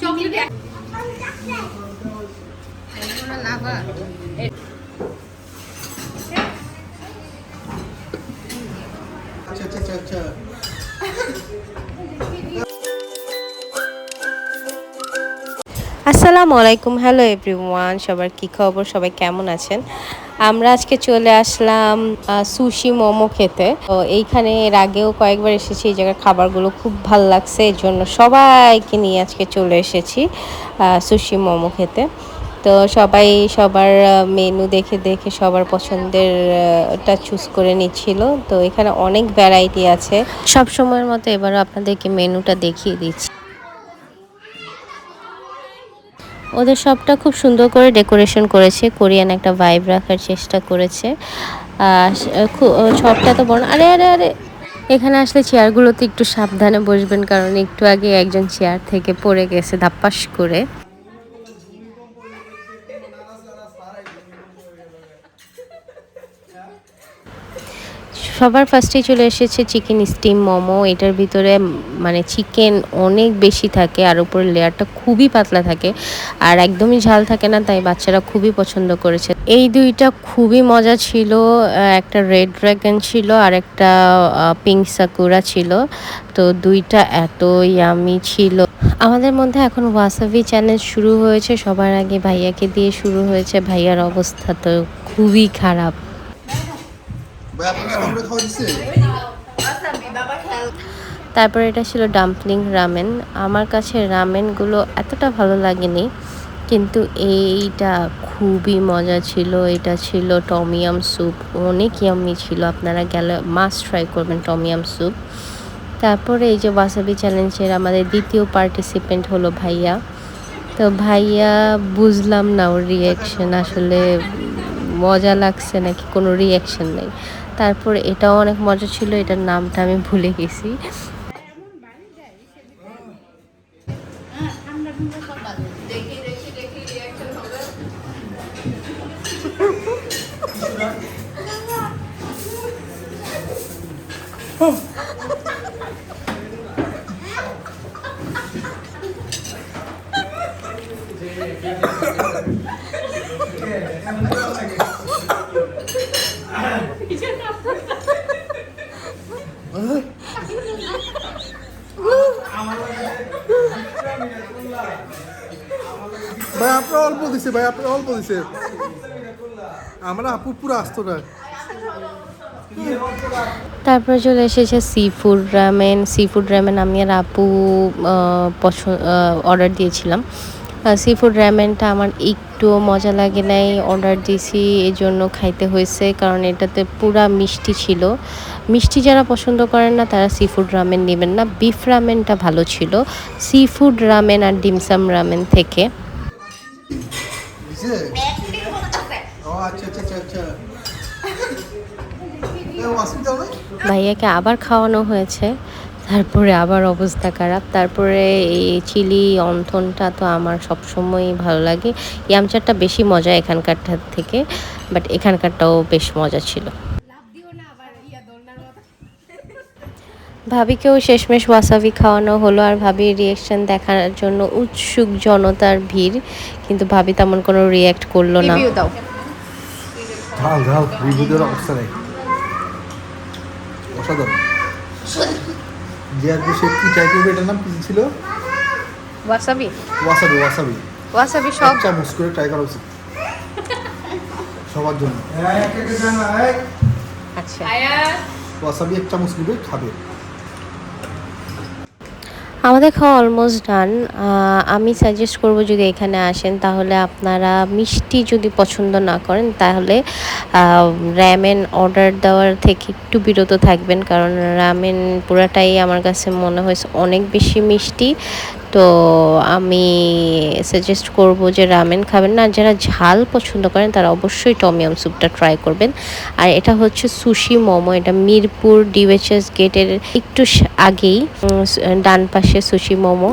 Chocolate না বা আচ্ছা আচ্ছা আচ্ছা। আসসালামু আলাইকুম, হ্যালো এভরিওয়ান, সবার কি খবর? সবাই কেমন আছেন? আমরা আজকে চলে আসলাম সুশি মোমো খেতে। তো এইখানে এর আগেও কয়েকবার এসেছি, এই জায়গার খাবারগুলো খুব ভালো লাগছে, এর জন্য সবাইকে নিয়ে আজকে চলে এসেছি সুশি মোমো খেতে। তো সবাই সবার মেনু দেখে দেখে সবার পছন্দের টা চুজ করে নিচ্ছিল। তো এখানে অনেক ভ্যারাইটি আছে। সব সময়ের মতো এবারও আপনাদেরকে মেনুটা দেখিয়ে দিচ্ছি। ওদের সবটা খুব সুন্দর করে ডেকোরেশন করেছে, কোরিয়ান একটা ভাইব রাখার চেষ্টা করেছে। সবটা তো বড়, আরে আরে আরে। এখানে আসলে চেয়ারগুলোতে একটু সাবধানে বসবেন, কারণ একটু আগে একজন চেয়ার থেকে পড়ে গেছে ধাপ্পাস করে। সবার ফার্স্টেই চলে এসেছে চিকেন স্টিম মোমো। এটার ভিতরে মানে চিকেন অনেক বেশি থাকে আর উপরে লেয়ারটা খুবই পাতলা থাকে আর একদমই ঝাল থাকে না, তাই বাচ্চারা খুবই পছন্দ করেছে। এই দুইটা খুবই মজা ছিল একটা রেড ড্রাগন ছিল আর একটা পিঙ্ক সাকুরা ছিল। তো দুইটা এত ইয়ামি ছিল। আমাদের মধ্যে এখন ওয়াসাবি চ্যালেঞ্জ শুরু হয়েছে, সবার আগে ভাইয়াকে দিয়ে শুরু হয়েছে। ভাইয়ার অবস্থা তো খুবই খারাপ ভাই আপনাকে আমরা খাওয়া দিচ্ছে তারপর এটা ছিল ডাম্পলিং রামেন আমার কাছে রামেনগুলো এতটা ভালো লাগেনি, কিন্তু এইটা খুবই মজা ছিল। এটা ছিল টমিয়াম স্যুপ অনেক ইয়াম্মি ছিল। আপনারা গেলে মাস্ট ট্রাই করবেন টমিয়াম স্যুপ তারপরে এই যে ওয়াসাবি চ্যালেঞ্জের আমাদের দ্বিতীয় পার্টিসিপেন্ট হলো ভাইয়া। তো ভাইয়া বুঝলাম না ওর রিয়াকশন আসলে মজা লাগছে নাকি কোনো রিয়াকশন নেই। তারপর এটাও অনেক মজা ছিল এটার নামটা আমি ভুলে গেছি। ভাই, আপনার অল্প দিছে, ভাই, আপনার অল্প দিছে। আমরা আপু পুরো আসতো না তারপরে চলে এসেছে seafood ramen seafood ramen আমি আর আপু পছন্দ অর্ডার দিয়েছিলাম। সি ফুড রামেনটা আমার একটুও মজা লাগে নাই। অর্ডার দিয়েছি এই জন্য খাইতে হয়েছে, কারণ এটাতে পুরা মিষ্টি ছিল। মিষ্টি যারা পছন্দ করেন না, তারা সি ফুড রামেন নেবেন না। বিফ রামেনটা ভালো ছিল। সি ফুড রামেন আর ডিমসাম রামেন থেকে। দিছে ও আচ্ছা আচ্ছা আচ্ছা আচ্ছা। ভাইয়াকে আবার খাওয়ানো হয়েছে তারপরে আবার অবস্থা খারাপ তারপরে এই চিলি অন্থনটা তো আমার সবসময়ই ভালো লাগে। ইয়ামচারটা বেশি মজা এখানকারটার থেকে বাট এখানকারটাও বেশ মজা ছিল। ভাবিকেও শেষমেশ ওয়াসাবি খাওয়ানো হলো আর ভাবির রিয়াকশন দেখার জন্য উৎসুক জনতার ভিড় কিন্তু ভাবি তেমন কোনো রিয়াক্ট করল না। রিভিউ দাও। ঝাল ঝাল রিভিউ দেওয়ার অবস্থা নেই। অসাধারণ। যে আর সে কি ট্রাই করবে এটার নাম কি ছিল? ওয়াসাবি ওয়াসাবি ওয়াসাবি ওয়াসাবি সব। চামচ করে ট্রাই করা উচিত। সবার জন্য। আচ্ছা। ওয়াসাবি এক চামচ নিবে খাবে। আমাদের খাওয়া অলমোস্ট ডান আমি সাজেস্ট করব যদি এখানে আসেন, তাহলে আপনারা মিষ্টি যদি পছন্দ না করেন, তাহলে র্যামেন অর্ডার দেওয়ার থেকে একটু বিরত থাকবেন, কারণ র্যামেন পুরাটাই আমার কাছে মনে হয়েছে অনেক বেশি মিষ্টি। তো আমি সাজেস্ট করব যে রামেন খাবেন না। যারা ঝাল পছন্দ করেন, তারা অবশ্যই টমিয়াম স্যুপটা ট্রাই করবেন। আর এটা হচ্ছে সুশি মোমো। এটা মিরপুর ডিভেচেস গেটের একটু আগেই ডান পাশে সুশি মোমো।